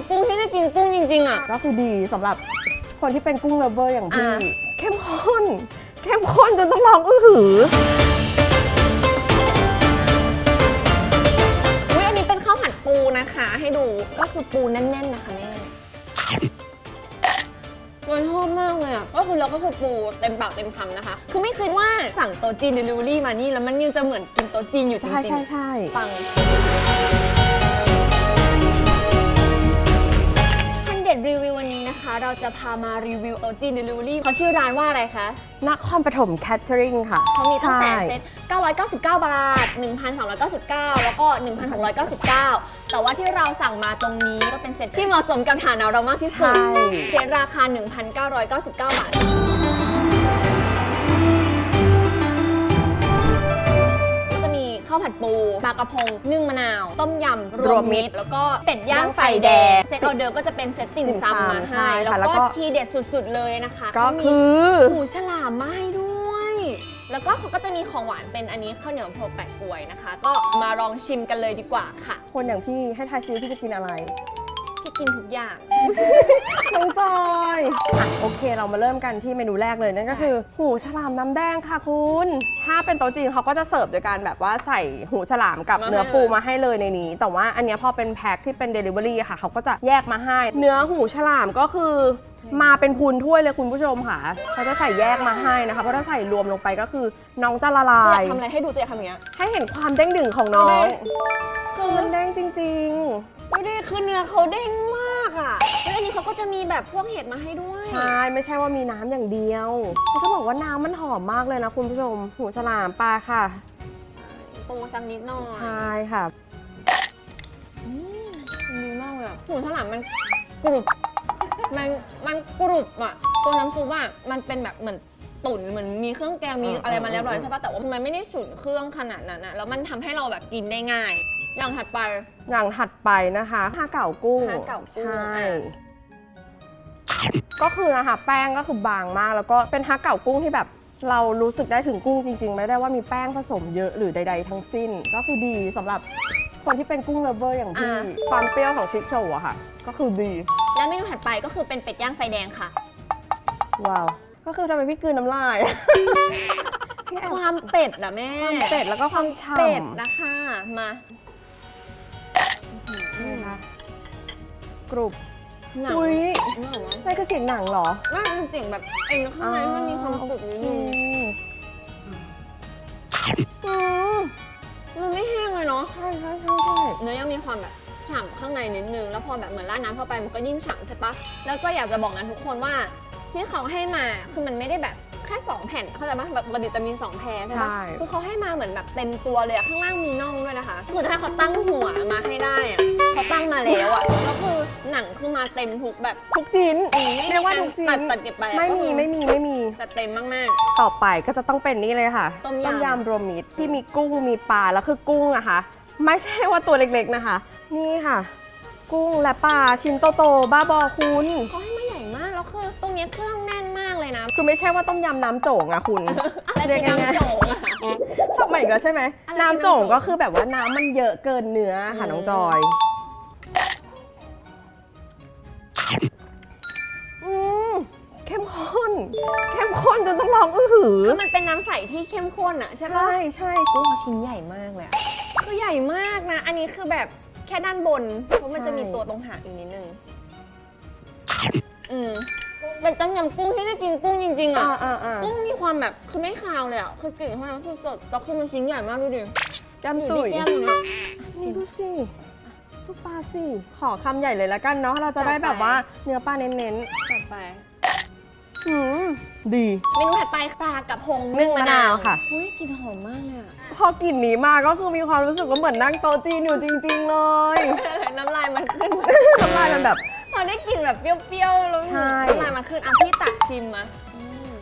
ำกุ้งที่ได้กินกุ้งจริงๆอะ ก็คือดีสำหรับคนที่เป็นกุ้งเลฟเวอร์อย่างพี่ อ่า เข้มข้น เข้มข้นจนต้องร้องอื้อหือ อุ้ยอันนี้เป็นข้าวผัดปูนะคะ ให้ดูก็คือปูแน่นๆนะคะแม่เราชอบมากเลยอะก็คือเราก็คือปูเต็มปากเต็มคำนะคะ คือไม่คิดว่าสั่งโต๊ะจีนเดลิเวอรี่มานี่แล้วมันยังจะเหมือนกินโต๊ะจีนอยู่จใช่ริงใช่ใช่ๆปัง ด็ดรีวิววันนี้นะคะ เราจะพามารีวิวโต๊ะจีนเดลิเวอรี่เขาชื่อร้านว่าอะไรคะนครปฐมแคทเทอริงค่ะเขามีตั้งแต่ใช่เซ็ต999 บาท 1,299 แล้วก็ 1,699 แต่ว่าที่เราสั่งมาตรงนี้ก็เป็นเซ็ตที่เหมาะสมกับฐานะเรามากที่สุดใช่เซ็ตราคา 1,999 บาทาวผัดปูปลากระพงนึ่งมะนาว ต้มยำรวมมิตร แล้วก็เป็ดย่างไฟแดง เซตออเดอร์ก็จะเป็นเซตติ่มซำมาให้แล้วก็ ทีเด็ดสุดๆเลยนะคะก็เขามีคือหมูฉลามมาให้ด้วย แล้วก็เขาก็จะมีของหวานเป็นอันนี้ข้าวเหนียวโพแปะกล้วยนะคะ ก็มาลองชิมกันเลยดีกว่าค่ะ คนอย่างพี่ให้ทายซิว่าพี่จะกินอะไรที่ กินทุกอย่าง น้องจอยอะโอเคเรามาเริ่มกันที่เมนูแรกเลยนั่นก็คือ หูฉลามน้ำแดงค่ะคุณ ถ้าเป็นโต๊ะจีนเขาก็จะเสิร์ฟโดยการแบบว่าใส่หูฉลามกับมาให้ เนื้อปูมาให้เลยในนี้ แต่ว่าอันเนี้ยพอเป็นแพ็คที่เป็น Delivery อะค่ะ เขาก็จะแยกมาให้ เนื้อหูฉลามก็คือมาเป็นพูนถ้วยเลยคุณผู้ชมค่ะเขาจะใส่แยกมาให้นะคะ เพราะถ้าใส่รวมลงไปก็คือน้องจะละลาจะอยากยทำอะไรให้ดูจะอยากทำอย่างเงี้ย ให้เห็นความเด้งดึงของน้อง คือมันเด้งจริง ดูดิคือเนื้อเขาเด้งมากอะแล้วอันนี้เขาก็จะมีแบบพวกเห็ดมาให้ด้วยๆใช่ไม่ใช่ว่ามีน้ำอย่างเดียวแล้วจะบอกว่าน้ำมันหอมมากเลยนะคุณผู้ชมหูฉลามปลาค่ะ ปูสักนิดหน่อยใช่ค่ะ อืมมันดีมากเลยอะหมูฉลามมันกรุบมันมันกรุบอะตัวน้ำซุปอะมันเป็นแบบเหมือนตุ๋นเหมือนมีเครื่องแกงมีอืมอะไรมาเรียบร้อยอืม ใช่ปะแต่ว่ามันไม่ได้ฉุนเครื่องขนาดนั้นอะแล้วมันทำให้เราแบบกินได้ง่าย อย่างถัดไป อย่างถัดไปนะคะฮาเก่ากุ้งฮาเก๋ากุ้งใช่ อะ ก็คือนะคะแป้งก็คือบางมาก แล้วก็เป็นฮาเก่ากุ้งที่แบบ เรารู้สึกได้ถึงกุ้งจริง ๆ ไม่ได้ว่ามีแป้งผสมเยอะหรือใด ๆ ทั้งสิ้น ก็คือดีสำหรับคนที่เป็นกุ้งเลฟเวอร์อย่างพี่อ่า ความเปรี้ยวของชิคโชว์อะค่ะ ก็คือดี และเมนูถัดไปก็คือเป็นเป็ดย่างไฟแดงค่ะ ว้าว ก็คือทำไมพี่กลืนน้ำลาย พี่แอบความเป็ดอะแม่ความเป็ดแล้วก็ความฉ่ำเป็ดนะคะ มา นี่นะคะกรุบหนังอุ้ยหนังวะนั่นคือเสียงหนังเหรอว่าเป็นเสียงแบบเอ็นข้างในมันมีความกรุบนิดนึงอืมมันไม่แห้งเลยเนาะ ใช่ใช่ใช่ใช่เนื้อยังมีความแบบฉ่ำข้างในนิดนึง แล้วพอแบบเหมือนราดน้ำเข้าไปมันก็ยิ่งฉ่ำใช่ปะแล้วก็อยากจะบอกนะทุกคนว่าที่เขาให้มาคือมันไม่ได้แบบ แค่สองแผ่นเข้าใจปะแบบปกติจะมีสองแพรใช่ปะคือเขาให้มาเหมือนแบบเต็มตัวเลยอะข้างล่างมีน่องด้วยนะคะคือถ้าเขาตั้งหัวมาให้ได้อะเขาตั้งมาแล้วอะก็คือหนังคือมาเต็มทุกแบบทุกชิ้นอืมไม่มีเรียกว่าการทุกชิ้นตัดตัดเก็บไปอะไม่ก็มีคือไม่มีไม่มี จะเต็มมาก ต่อไปก็จะต้องเป็นนี่เลยค่ะต้มยำยำ รวมมิตรที่มีกุ้งมีปลาแล้วคือกุ้งอะค่ะ ไม่ใช่ว่าตัวเล็กๆนะคะ นี่ค่ะ กุ้งและปลาชิ้นโตๆบ้าบอคุณ ๆเขาให้มาใหญ่มากแล้วคือตรงเนี้ยเครื่อ คือไม่ใช่ว่าต้มยำน้ำโจงอะคุณอะไรคือน้ำโจงอะชอบใหม่อีกแล้วใช่ไหมอะไรคือน้ำโจงน้ำโจ่งก็คือแบบว่าน้ำมันเยอะเกินเนื้อค่ะอืมน้องจอยอืมเข้มข้น เข้มข้นจนต้องร้องอื้อหือคือมันเป็นน้ำใสที่เข้มข้นอะใช่ปะใช่ใช่กุ้งเขาชิ้นใหญ่มากเลยอะคือใหญ่มากนะ อันนี้คือแบบแค่ด้านบน เพราะมันจะมีตัวตรงหางอีกนิดนึง อืม เป็นต้มยำกุ้งที่ได้กินกุ้งจริงๆอ่าอะอ่าอ่ากุ้งมีความแบบคือไม่คาวเลยอะคือกลิ่นข้างในคือสดแต่คือมันชิ้นใหญ่มากดูดิแก้มอยู่ตุ๋ที่ยแก้มมันอะนี่ดูสิดูปลาสิ ขอคำใหญ่เลยละกันเนาะ เราจะได้แบบว่าเนื้อปลาเน้นจัดไป ๆหืมดี เมนูถัดไปปลากระพงนึ่งมะนาวค่ะ อุ้ยกลิ่นหอมมากเลยอะพอกลิ่นนี้มาก็คือมีความรู้สึกว่าเหมือนนั่งโต๊ะจีนอยู่จริง ๆ เลย น้ำลายมันขึ้นน้ำลายมันแบบพ อได้กลิ่นแบบเปรี้ยวๆแล้วใช่ น้ำลายมันขึ้นอะพี่ตักชิมมาอืม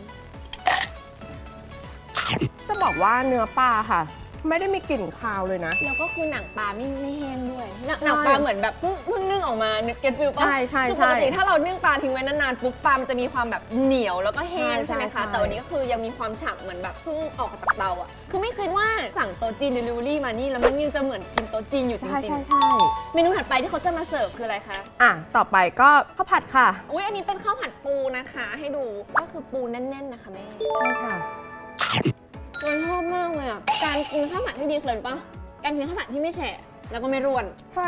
จะบอกว่าเนื้อปลาค่ะ ไม่ได้มีกลิ่นคาวเลยนะ แล้วก็คือหนังปลาไม่ไม่แห้งด้วยหนังใช่หนังปลาเหมือนแบบเพิ่งเพิ่งนึ่งออกมานึกเก็ตฟิลป่ะใช่ใช่คือปกติใช่ถ้าเรานึ่งปลาทิ้งไว้นานๆปุ๊บปลามันจะมีความแบบเหนียวแล้วก็แห้งใช่ใช่ไหมใช่ คะ แต่วันนี้ก็คือยังมีความฉ่ำเหมือนแบบเพิ่งออกจากเตาอะ คือไม่คิดว่าสั่งโต๊ะจีนเดลิเวอรี่มานี่แล้วมันยังจะเหมือนกินโต๊ะจีนอยู่จใช่ริงใช่ใช่ๆ เมนูถัดไปที่เขาจะมาเสิร์ฟคืออะไรคะ อะ ต่อไปก็ข้าวผัดค่ะ อุ้ยอันนี้เป็นข้าวผัดปูนะคะ ให้ดู ก็คือปูแน่นๆนะคะแม่ ใช่ค่ะ เราชอบมากเลยอะ การกินข้าวผัดที่ดีเคยปะการกินข้าวผัดที่ไม่แฉะแล้วก็ไม่ร่วน ใช่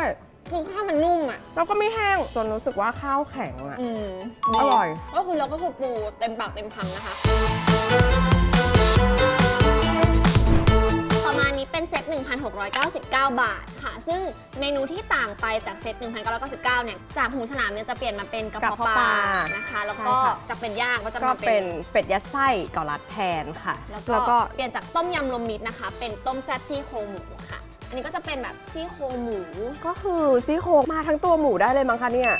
คือข้าวมันนุ่มอะ แล้วก็ไม่แห้งจนรู้สึกว่าข้าวแข็งอะ อืมอร่อย ก็คือเราก็คือปูเต็มปากเต็มคำนะคะ 1,699 บาทค่ะ ซึ่งเมนูที่ต่างไปจากเซต1,999เนี่ยจากหูฉลามเนี่ยจะเปลี่ยนมาเป็นกระเพาะกระเพาะปปลาลานะคะ แล้วก็ใช่ค่ะ จากเป็นย่างก็จะก็มาเป็เป็นนเป็ดยัดไส้เกาลัดแทนค่ะ แล้วก็เปลี่ยนจากต้มยำรวมมิตรนะคะ เป็นต้มแซ่บซี่โครงหมูค่ะ อันนี้ก็จะเป็นแบบซี่โครงหมู ก็คือซี่โครงมาทั้งตัวหมูได้เลยมั้งคะเนี่ย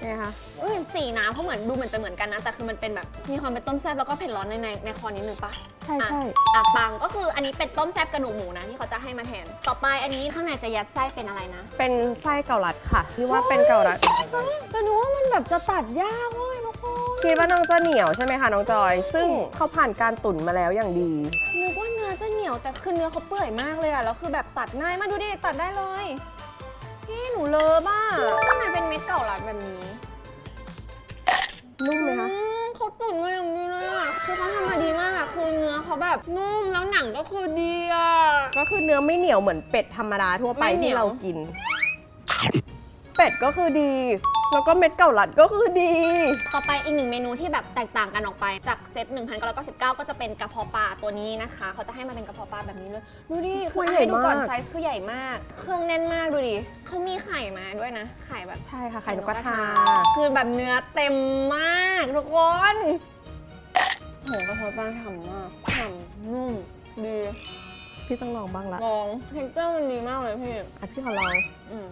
เนี่ยค่ะ อุ้ยสีน้ำเขาเหมือนดูเหมือนจะเหมือนกันนะ แต่คือมันเป็นแบบมีความเป็นต้มแซ่บแล้วก็เผ็ดร้อนในในในคอนิดนึงปะใช่ใช่อะปังก็คืออันนี้เป็นต้มแซ่บกระดูกหมูนะที่เขาจะให้มาแทน ต่อไปอันนี้ข้างในจะยัดไส้เป็นอะไรนะ เป็นไส้เกาลัดค่ะที่ว่าเป็นเกาลัดจะดูว่ามันแบบจะตัดยากเว้ยทุกคนคิดว่าน้องจะเหนียวใช่ไหมคะน้องจอย ซึ่งเขาผ่านการตุ๋นมาแล้วอย่างดีนึกว่าเนื้อจะเหนียวแต่คือเนื้อเขาเปื่อยมากเลยอะแล้วคือแบบตัดง่ายมากดูดิตัดได้เลยพี่หนูเลอะบ้า เนื้อเขาแบบนุ่มแล้วหนังก็คือดีอะก็คือเนื้อไม่เหนียวเหมือนเป็ดธรรมดาทั่วไปไม่เหนีที่ยว เรากิน เป็ดก็คือดี แล้วก็เม็ดเกาลัดก็คือดี ต่อไปอีกหนึ่งเมนูที่แบบแตกต่างกันออกไป จากเซต1,999 ก็จะเป็นกระเพาะปลาตัวนี้นะคะ เขาจะให้มาเป็นกระเพาะปลาแบบนี้เลย ดูดิคือโอ้ยให้ดูก่อนใหญ่มาก ไซส์คือใหญ่มาก เครื่องแน่นมากดูดิเขามีไข่มาด้วยนะ ไข่แบบ ใช่ค่ะไข่นกกระทา คือแบบเนื้อเต็มมากทุกคนโหกระเพาะปลาฉ่ำมากฉ่ำ นุ่ม ดี พี่ต้องลองบ้างละลองเท็กเจอร์มันดีมากเลยพี่ อะพี่ขอลองอืม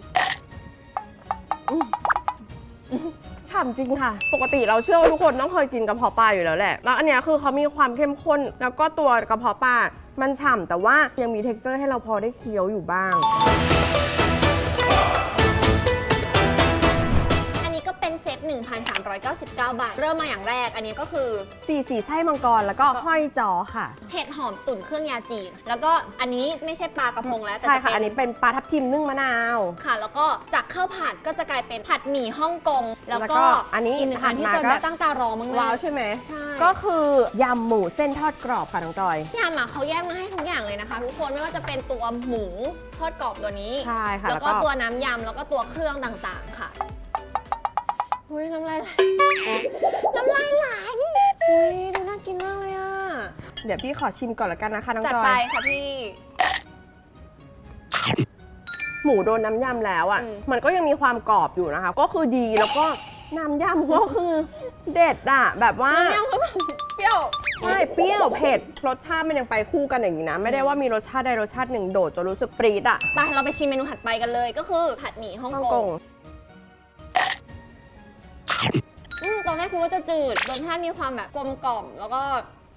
ฉ่ำจริงค่ะ ปกติเราเชื่อว่าทุกคนต้องเคยกินกระเพาะปลาอยู่แล้วแหละ แล้วอันเนี้ยคือเขามีความเข้มข้น แล้วก็ตัวกระเพาะปลา มันฉ่ำแต่ว่ายังมีเท็กเจอร์ให้เราพอได้เคี้ยวอยู่บ้าง 1,399 บาท เริ่มมาอย่างแรก อันนี้ก็คือ สีสีไส้มังกรแล้วก็ห้อยจอค่ะ เห็ดหอมตุ๋นเครื่องยาจีน แล้วก็อันนี้ไม่ใช่ปลากระพงแล้ว แต่ใช่จะค่ะเป็อันนี้เป็นปลาทับทิมนึ่งมะนาว ค่ะ แล้วก็จากข้าวผัดก็จะกลายเป็นผัดหมี่ฮ่องกง แล้วแล้วก็ก็อันนี้อีกหนึ่งอันที่ถัจะดมาก็แบบตั้งตารอมากๆว้าวใช่ไหม ใช่ก็คือยำหมูเส้นทอดกรอบค่ะน้องจอย ยำอะเขาแยกมาให้ทุกอย่างเลยนะคะ ทุกคนไม่ว่าจะเป็นตัวหมูทอดกรอบตัวนี้ ใช่ค่ะ แล้วก็แล้วก็ตัวน้ำยำแล้วก็ตัวเครื่องต่างๆค่ะ เฮ้ยน้ำลายไหลน้ำลายไหลเฮ้ยดูน่ากินมากเลยอะ เดี๋ยวพี่ขอชิมก่อนละกันนะคะน้องจัดจอไปย ค่ะพี่ หมูโดนน้ำยำแล้วอะ อืม มันก็ยังมีความกรอบอยู่นะคะ ก็คือดีแล้วก็น้ำยำก็คือเด็ดอะ แบบว่า น้ำยำเขาแบบเปรี้ยว ใช่ เปรี้ยวเผ็ด รสชาติมันยังไปคู่กันอย่างนี้นะ ไม่ได้ว่ามีรสชาติใดรสชาติหนึ่งโดดจนรู้สึกปรีดอะไปเราไปชิมเมนูถัดไปกันเลยก็คือผัดหมี่ฮ่องฮ่องกกงง อืมตอนแรกคือว่าจะจืดรสชาติมีความแบบกลมกล่อม แล้วก็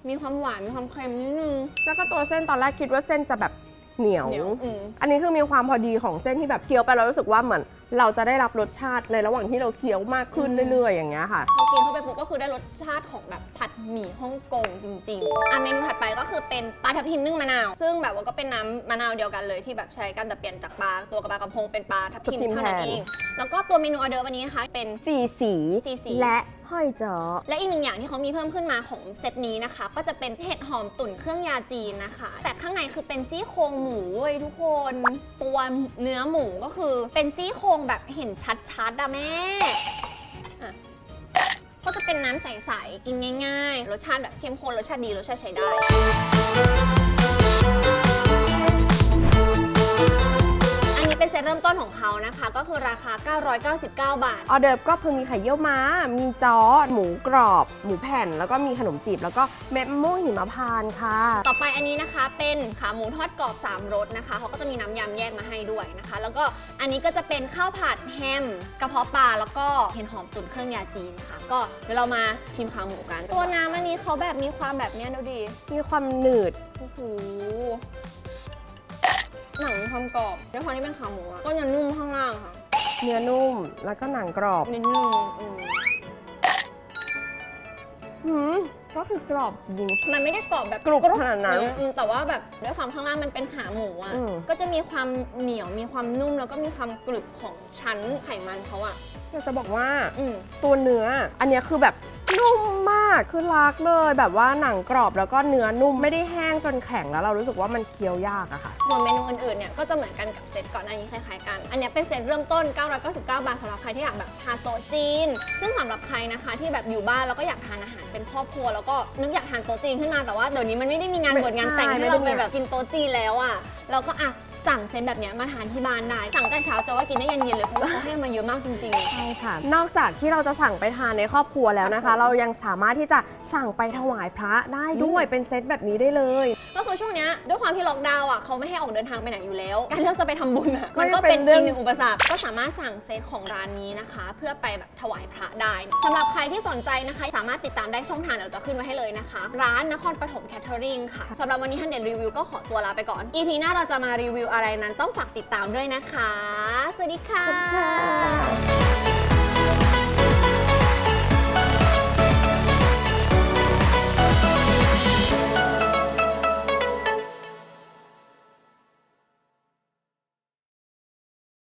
มีความหวานมีความเค็มนิดนึง แล้วก็ตัวเส้นตอนแรกคิดว่าเส้นจะแบบ เหนียว เหนียวอืม อันนี้คือมีความพอดีของเส้นที่แบบเคี้ยวไปเรารู้สึกว่าเหมือนเราจะได้รับรสชาติในระหว่างที่เราเคี้ยวมากขึ้นอืมเรื่อยๆ อย่างเงี้ยค่ะ พอกินเข้าไปปุ๊บก็คือได้รสชาติของแบบผัดหมี่ฮ่องกงจริง ๆอะเมนูถัดไปก็คือเป็นปลาทับทิมนึ่งมะนาว ซึ่งแบบว่าก็เป็นน้ำมะนาวเดียวกันเลยที่แบบใช้กันแต่เปลี่ยนจากปลาตัวกระปลากระพงเป็นปลาทับทิมทับทิมเท่านั้นแทน เอง แล้วก็ตัวเมนูออเดิร์ฟวันนี้นะคะเป็น สีสี สีสี และ ห้อยจอและอีกหนึ่งอย่างที่เขามีเพิ่มขึ้นมาของเซตนี้นะคะ ก็จะเป็นเห็ดหอมตุ๋นเครื่องยาจีนนะคะ แต่ข้างในคือเป็นซี่โครงหมูเว้ยทุกคน ตัวเนื้อหมูก็คือเป็นซี่โครงแบบเห็นชัดๆอะแม่ก็จะเป็นน้ำใสๆกินง่าย ๆ รสชาติแบบเข้มข้นรสชาติดีรสชาติใช้ได้ เป็นเซตเริ่มต้นของเขานะคะ ก็คือราคา 999 บาท ออเดิร์ฟก็คือมีไข่เยี่ยวม้า มีจอหมูกรอบ หมูแผ่น แล้วก็มีขนมจีบ แล้วก็เม็ดมะม่วงหิมพานต์ค่ะ ต่อไปอันนี้นะคะเป็นขาหมูทอดกรอบ 3รสนะคะเขาก็จะมีน้ำยำแยกมาให้ด้วยนะคะ แล้วก็อันนี้ก็จะเป็นข้าวผัดแฮมกระเพาะปลาแล้วก็เห็ดหอมตุ๋นเครื่องยาจีนค่ะ ก็เดี๋ยวเรามาชิมขาหมูกัน ตัวน้ำอันนี้เขาแบบมีความแบบเนี้ยดูดิมีความหนืดโอ้โห หนังมีความกรอบด้วยความที่เป็นขาหมูอะก็จะนุ่มข้างล่างค่ะ เนื้อนุ่มแล้วก็หนังกรอบนิดนึงอืมหืมก็คือกรอบจริง มันไม่ได้กรอบแบบกรุบขนาดนั้นอืมแต่ว่าแบบด้วยความข้างล่างมันเป็นขาหมูอะอืม ก็จะมีความเหนียวมีความนุ่มแล้วก็มีความกรึบของชั้นไขมันเขาอะอยากจะบอกว่า อืมตัวเนื้อ อันเนี้ยคือแบบ นุ่มมากคือรักเลย แบบว่าหนังกรอบแล้วก็เนื้อนุ่มไม่ได้แห้งจนแข็งแล้วเรารู้สึกว่ามันเคี้ยวยากอะค่ะ ส่วนเมนูอื่นๆเนี่ยก็จะเหมือนกันกับเซตก่อนหน้านี้คล้ายๆกัน อันเนี้ยเป็นเซตเริ่มต้น 999 บาทสำหรับใครที่อยากแบบทานโต๊ะจีน ซึ่งสำหรับใครนะคะที่แบบอยู่บ้านแล้วก็อยากทานอาหารเป็นครอบครัว แล้วก็นึกอยากทานโต๊ะจีนขึ้นมาแต่ว่าเดี๋ยวนี้มันไม่ได้มีงานบวชงานแต่งใช่ให้เราไปแบบกินโต๊ะจีนแล้วอะเราก็อะ สั่งเซตแบบเนี้ยมาทานที่บ้านได้ สั่งแต่เช้าจะว่ากินได้เย็นๆเลยเพราะว่าเขาให้มาเยอะมากจริงๆ ใช่ค่ะ นอกจากที่เราจะสั่งไปทานในครอบครัวแล้วนะคะ เรายังสามารถที่จะสั่งไปถวายพระได้ด้วยเป็นเซตแบบนี้ได้เลยก็ คือช่วงเนี้ยด้วยความที่ล็อกดาวน์อะเขาไม่ให้ออกเดินทางไปไหนอยู่แล้ว การเลือกจะไปทำบุญอะก็มันยังก็เป็เป็นนเรื่อีองกหนึ่งอุปสรรคก็สามารถสั่งเซตของร้านนี้นะคะ เพื่อไปแบบถวายพระได้สำหรับใครที่สนใจนะคะ สามารถติดตามได้ช่องทางเดี๋ยวจะขึ้นไว้ให้เลยนะคะ ร้านนครปฐมแคทเทอริงค่ะสำหรับวันนี้ฮันเดนรีวิวก็ขอตัวลาไปก่อน EP หน้าเราจะมารีวิวอะไรนั้นต้องฝากติดตามด้วยนะคะ สวัสดีค่ะขอบคุณค่ะ